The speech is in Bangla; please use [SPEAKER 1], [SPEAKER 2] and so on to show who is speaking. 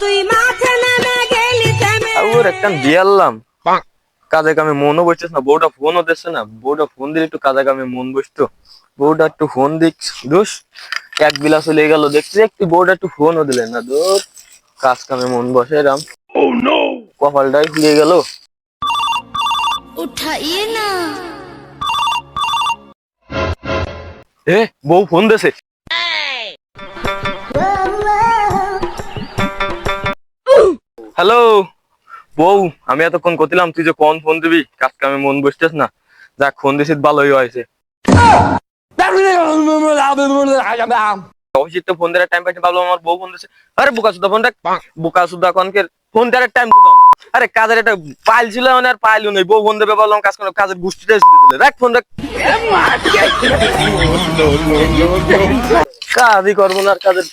[SPEAKER 1] তুই মাঠে নেমে গেলি
[SPEAKER 2] ওর একটা বিয়ারলাম কাজে কামে মনও বসছিস না বউটা ফোনও দিচ্ছে না বউটা ফোন দিলে একটু কাজে কামে মন বসতো। বউটা একটু ফোন দিক দোষ এক বিলাস চলে গেল দেখছি একটু বউটা একটু ফোনও দিলেন না দোষ কাজ কামে মন বসে রাম। কপালটাই ফুরিয়ে গেল।
[SPEAKER 1] উঠাইয়ে না।
[SPEAKER 2] এ বউ ফোন দেছে। হ্যালো বউ, আমি এতক্ষণ করছিলাম তুই যে কোন ফোন দিবি? কাজ কামে মন বসছিস না। যাক ফোন দিছিস ভালোই হয়েছে। ফোন দেওয়ার টাইম আমার বউ ফোন দিছে। আরে, বোকা সুদা ফোনটা বোকা সুদা কনকে ফোন টাইম আরে, কাজের একটা ছিল আর নেই। ফোন কাজ কাজের দিলে। ফোন কাজই করব না আর কাজের